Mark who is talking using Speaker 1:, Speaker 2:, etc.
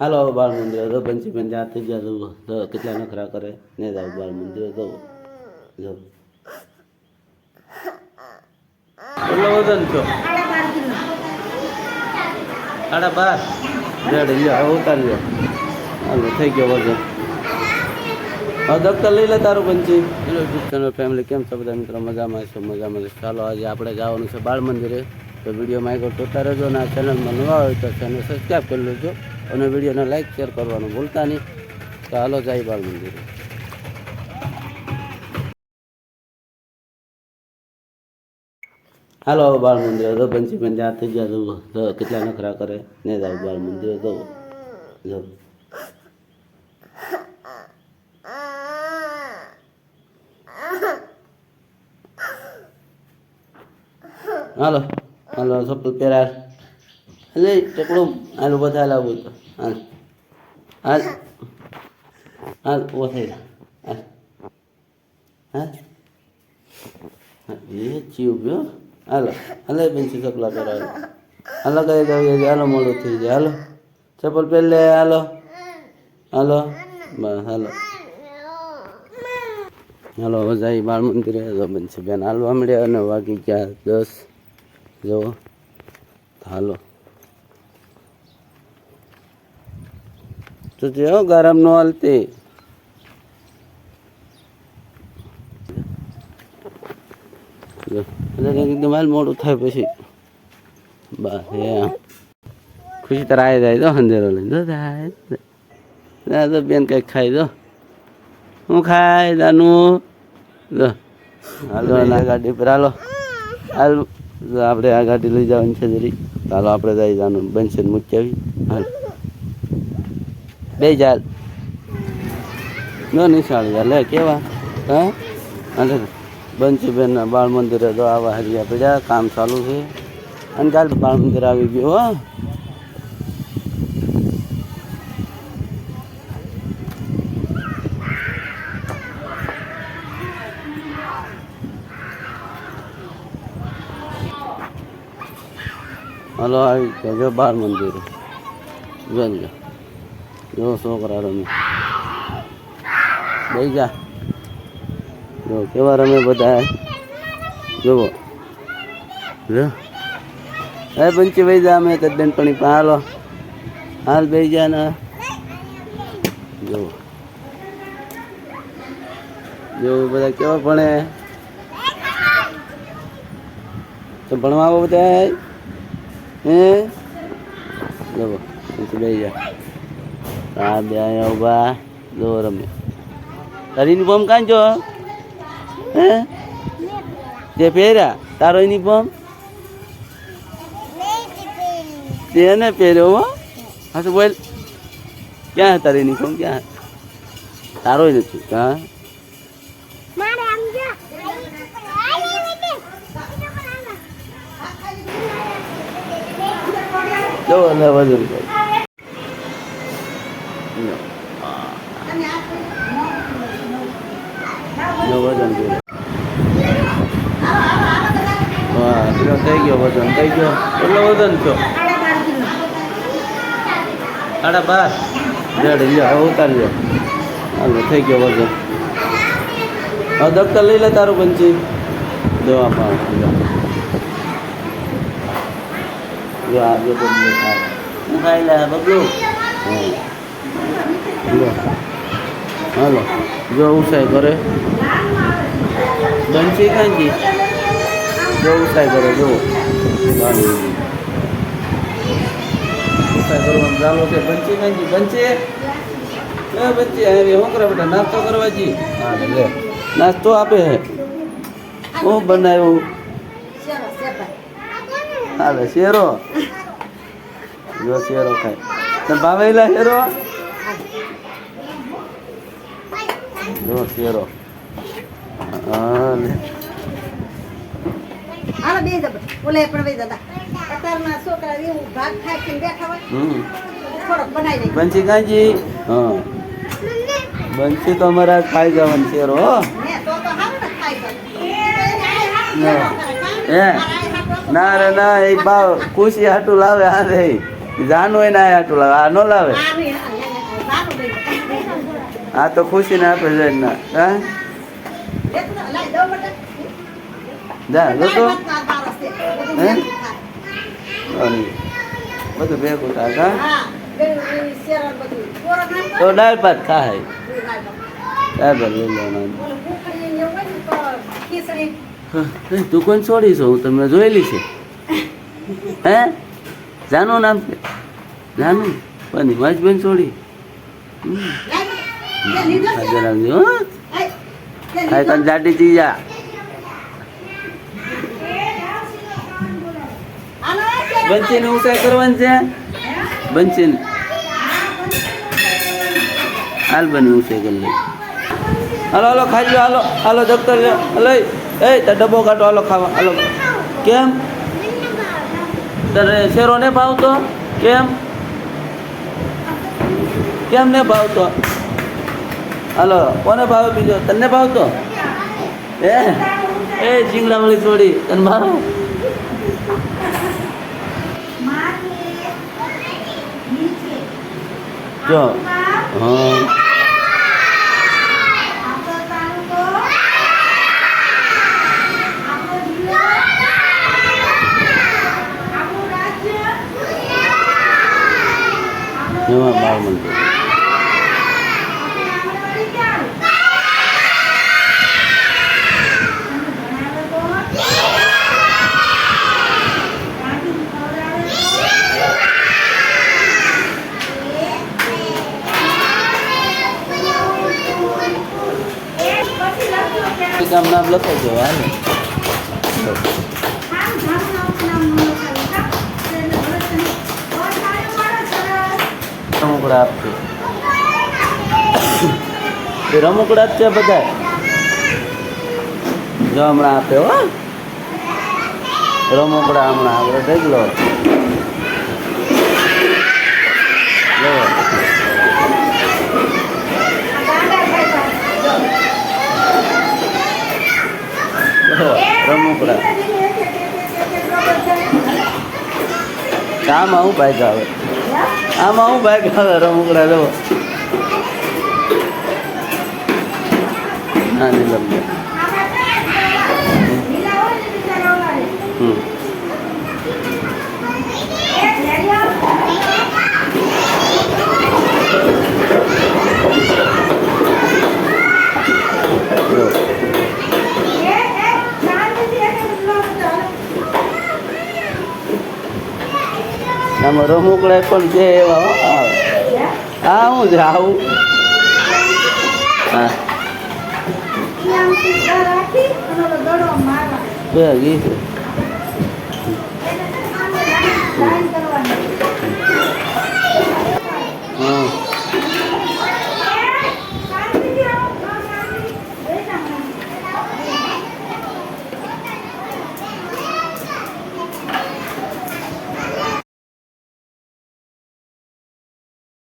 Speaker 1: હાલો બાળ મંદિર. તો પંચી ત્યાં થઈ ગયા જુઓ. તો કેટલા નખરા કરે. ને જાવ બાળ મંદિર. જુઓ જો. કેટલો વજન છો સાડા બાર. રેડ, લ્યો ઉતારી લો હાલો, થઈ ગયો વજન. હા દફતર લઈ લે તારું પંચી. હેલો, યુટ્યુબ ફેમિલી કેમ છો બધા મિત્રો? મજામાં છો, મજામાં ચાલો, આજે આપણે જવાનું છે બાળ મંદિરે. તો વિડીયોમાં આગળ જોતા રહેજો અને આ ચેનલમાં નવા હોય તો ચેનલ સબસ્ક્રાઈબ કરી લેજો. અને વિડીયોને લાઈક શેર કરવાનું ભૂલતા નહીં. તો હાલો, જાય બાળ મંદિરે. હાલો બાળ મંદિર. હતો પંચીબેન ત્યાં થઈ ગયા જવું તો કેટલા નખરા કરે? ને જાવ બાળ મંદિર હતો જો. હાલો હાલો ચપ્પલ પહેરાર લે હાલ ઊભા બધા લાવું તો હાલ. હાલ. હાલ ઊભા થઈ હાલ. હા, એ ચીવ ગયો હાલો. હાલે બેનથી ચપલા પહેરાવે હાલો, કઈ દઉં હાલો, મોડું થઈ જાય. હાલો. ચપ્પલ પહેલે હાલો. હાલો. બસ, હાલો. હાલો, હવે જાય બાળ મંદિરે. બનશે બેન હાલવા મળ્યા અને વાગી ગયા દસ. જો હાલો. તો જો ગરમ નો હાલતી. એકદમ મોડું થાય પછી. બસ એમ ખુશી તારા આવી જાય તો અંધેરો લઈને. ના. તો બેન કંઈક ખાઈ દો. હું ખાય દાનું. જો હાલો આ ગાડી પર હાલો. હાલ. આપણે આ ગાડી લઈ જવાની છે જરી. ચાલો આપણે જઈ જવાનું બનશે મૂકી આવી. હાલ. બે ચાલ નો નિશાળી યાર લે, કેવા? હા? અને બંસીબેનના બાળ મંદિરે તો આવા હરિયા પડ્યા કામ ચાલુ છે. અને ચાલ બાળ મંદિર આવી ગયું, હો. હલો, આવી ગયા જો બાળ મંદિર. જોઈ જો છોકરા રમે. બે જા. જો કેવા રમે બધા? જુઓ લો હે પંચી ભાઈ જા, અમે તદ્દન પણ હાલો. હાલ બે જા ને. જુઓ જો બધા કેવા ભણે? તો ભણવા આવો બધા? હે? જુઓ બેસી જા. આ બે ઊભા જો રમે તારી યુનિફોર્મ કાં જો? હે? તે પહેર્યા? તારો યુનિફોર્મ તેને પહેર્યો હો. હા તો બોલ. ક્યાં તારો યુનિફોર્મ ક્યાં તારો નથી. હા? જો. કર જો વજન હા પેલો થઈ ગયો વજન થઈ ગયો. કેટલો વજન છો સાડા બાર. રેડ લ્યો ઉતારી હાલો થઈ ગયો વજન. હવે દફતર લઈ લે તારું પંચી. જો પાણી ખાઈ લે બબલું. હા. લો. હાલો. જો ઉસાઈ કરે. બનશે કાંજી જો ઉસાઈ કરે જો ઉસાઈ કરવાનું ચાલુ છે. બનશે કાંજી બનશે એ બનશે હવે શું કરે બેટા નાસ્તો કરવા જી. હા લે, નાસ્તો આપે હે. હું બનાવ્યું? હાલે શેરો. જો શેરો ખાય. ભાવેલા શેરો? જો શેરો
Speaker 2: હાલો બે જબર ઓલે પણ બે દાદા અત્યારના છોકરા એવું ભાગ ખાઈ ખાઈને બેઠા હોય. થોડોક બનાવી દઈ
Speaker 1: બંસી કાંજી? હા. બંસી તો અમારા ખાઈ જવાનું શેરો હો. હે ના રે ના એ બા ખુશી હાટું લાવે હા રે. જાનું એને ના હાટું લાવે આ ન લાવે.
Speaker 2: આ
Speaker 1: તો ખુશીને આપે છે ના. હા. જા જો તો.
Speaker 2: બધું
Speaker 1: હે?
Speaker 2: ભેગું થાય. હા.
Speaker 1: તો દાળ ભાત ખાય. દાળ ભાત લઈ લેવાના.
Speaker 2: તું
Speaker 1: કોણ છોડી છો? હું તમને જોયેલી છે. હે? જાનું નામ છે. જાનું? પણ હિમાજબેન છોડી? હાજર આવજો હો. તને ચીજા
Speaker 2: આનો એ શેરણ
Speaker 1: બંચીને ઉસાય કરવાની છે? બંચીને હાલ બની ઉસાય કરી લઈ હાલો હાલો ખાઈ લો હાલો હાલો દફતર લઈ હાલો એ એ તાર ડબ્બો કાઢો હાલો ખાવા હાલો. કેમ? તારે શેરો ને ભાવતો? કેમ? કેમ ને ભાવતો? હાલો કોને ભાવે બીજો? તને ભાવતો એ એ શિંગડા મળી છોડી તને ભાવ? જો. હા. એમાં બાળ મળતું. ગામ નામ લખો છો રમકડા આપશે રમકડા જ છે બધા જો હમણાં આપે હો. રમકડા હમણાં આપણે ઢગલો જો રમકડા. આમાં આવું બાઈક આવે? આમાં આવું બાઈક આવે રમકડા? જો. નાની નીલમ હમ જો આમાં રમકડા પણ છે એવા આવે. હા હું જ આવું. હા. બે ગીત.